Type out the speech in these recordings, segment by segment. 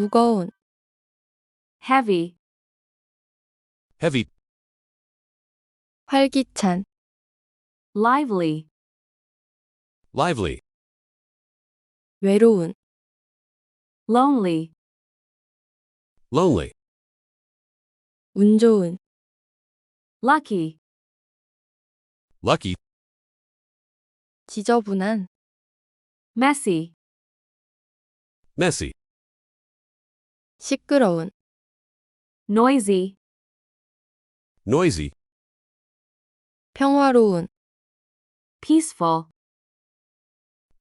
무거운, heavy, heavy, 활기찬, lively, lively, 외로운, lonely, lonely, 운 좋은, lucky, lucky, 지저분한, messy, messy, 시끄러운, noisy, noisy, 평화로운, peaceful,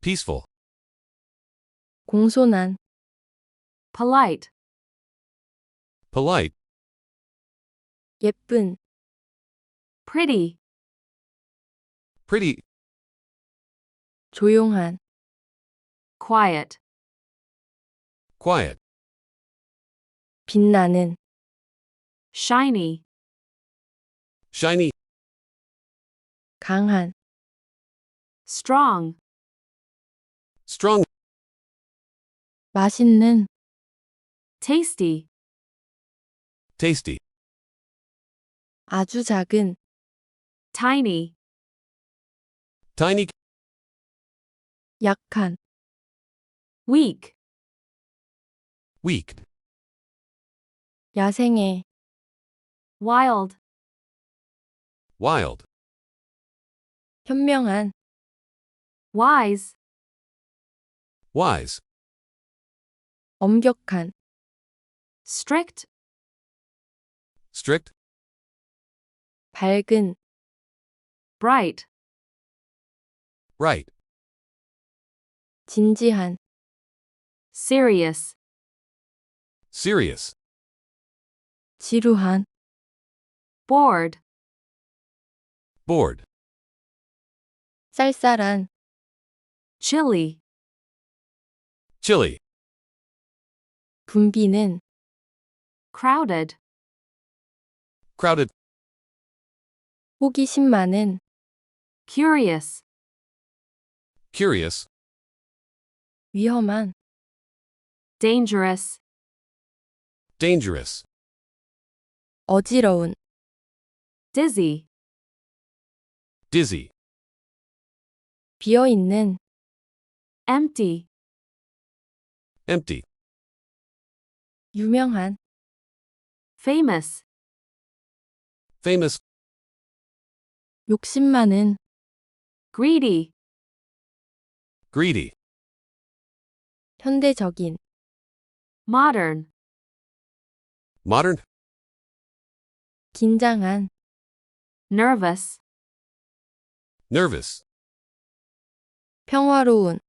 peaceful, 공손한, polite, polite, 예쁜, pretty, pretty, 조용한, quiet, quiet, 빛나는, shiny, shiny, 강한, strong, strong, 맛있는, tasty, tasty, 아주 작은, tiny, tiny, 약한, weak, weak, 야생의, wild, wild, 현명한, wise, wise, 엄격한, strict, strict, 밝은, bright, right, 진지한, serious, serious, 지루한, bored, bored, 쌀쌀한, chilly, chilly, 붐비는, crowded, crowded, 호기심 많은, curious, curious, 위험한, dangerous, dangerous, 어지러운, dizzy, dizzy, 비어 있는, empty, empty, 유명한, famous, famous, 욕심 많은, greedy, greedy, 현대적인, modern, modern, 긴장한, nervous, nervous, 평화로운,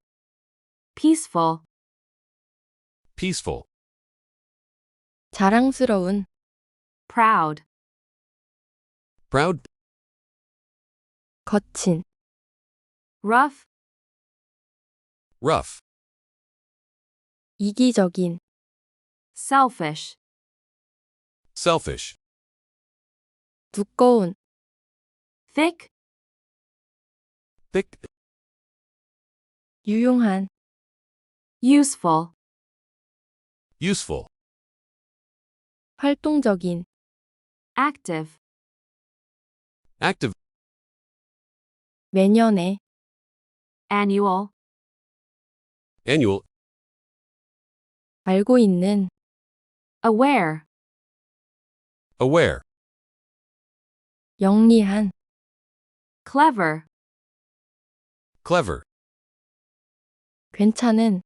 peaceful, peaceful, 자랑스러운, proud, proud, 거친, rough, rough, 이기적인, selfish, selfish, 두꺼운, thick, thick, 유용한, useful, useful, 활동적인, active, active, 매년에, annual, annual, 알고 있는, aware, aware, 영리한, clever, clever, 괜찮은,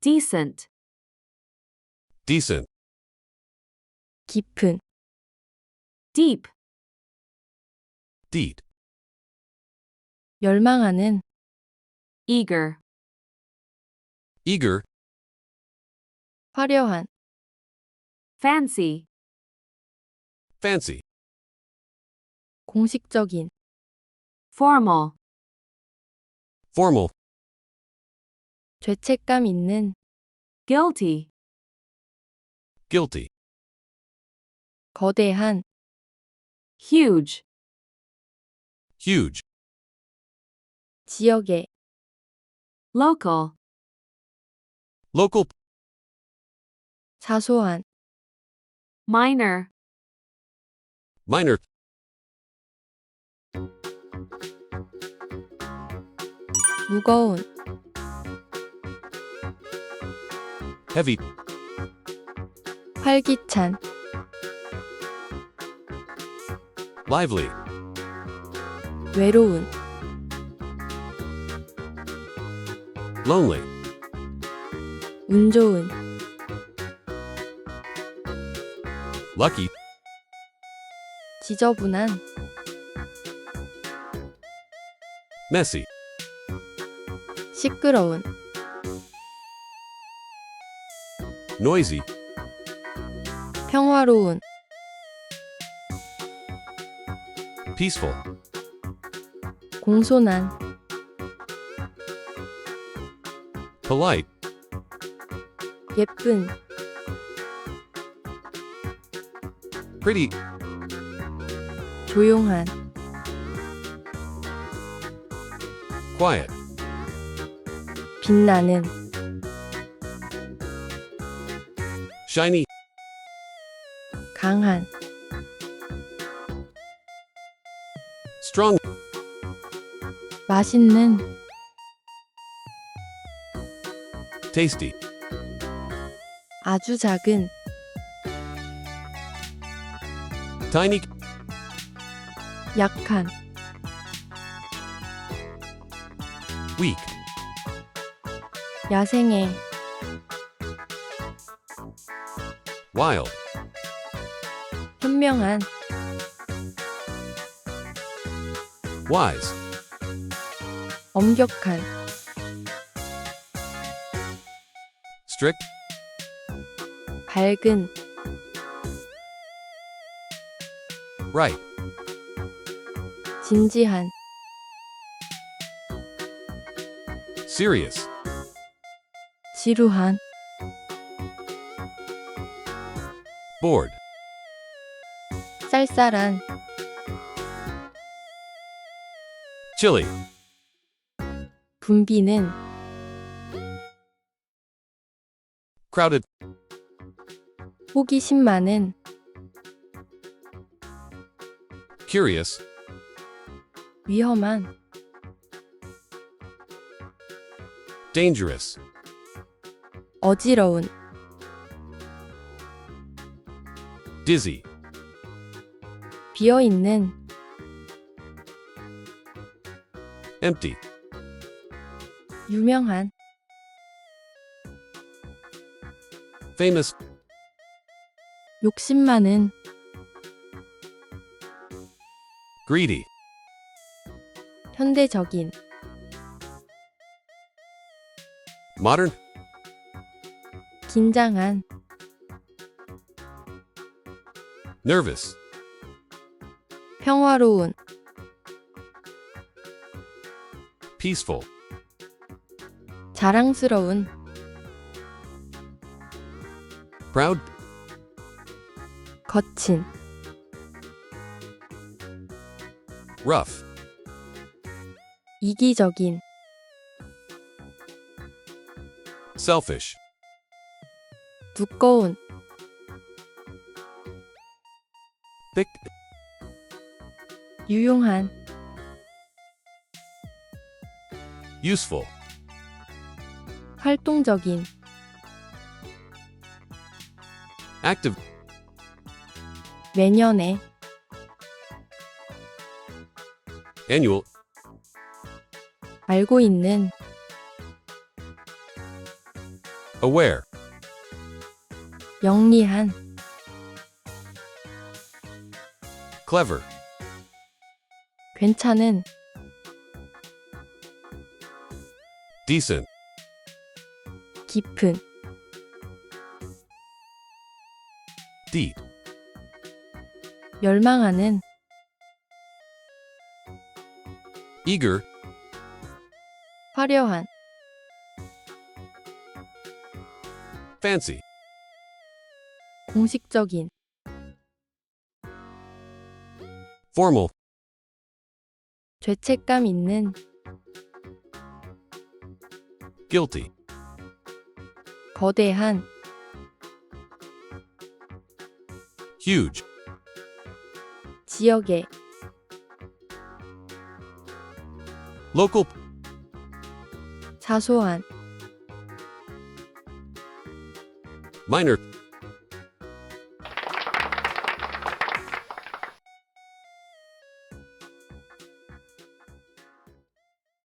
decent, decent, 깊은, deep, deed, 열망하는, eager, eager, 화려한, fancy, fancy, 공식적인, formal, formal, 죄책감 있는, guilty, guilty, 거대한, huge, huge, 지역의, local, local, 사소한, minor, minor, 무거운, heavy, 활기찬, lively, 외로운, lonely, 운 좋은, lucky, 지저분한, messy, 시끄러운, noisy, 평화로운, peaceful, 공손한, polite, 예쁜, pretty, 조용한, quiet, 빛나는, shiny, 강한, strong, 맛있는, tasty, 아주 작은, tiny, 약한, weak, 야생의, wild, 현명한, wise, 엄격한, strict, 밝은, right, 진지한, serious, 지루한, bored, 쌀쌀한, chilly, 붐비는, crowded, 호기심 많은, curious, 위험한, dangerous, 어지러운, dizzy, 비어있는, empty, 유명한, famous, 욕심 많은, greedy, 현대적인, modern, 긴장한, nervous, 평화로운, peaceful, 자랑스러운, proud, 거친, rough, 이기적인, selfish, 두꺼운, thick, 유용한, useful, 활동적인, active, 매년에, annual, 알고 있는, aware, 영리한, clever, 괜찮은, decent, 깊은, deep, 열망하는, eager, 화려한, fancy, 공식적인, formal, 죄책감 있는, guilty, 거대한, huge, 지역의, local, 사소한, minor,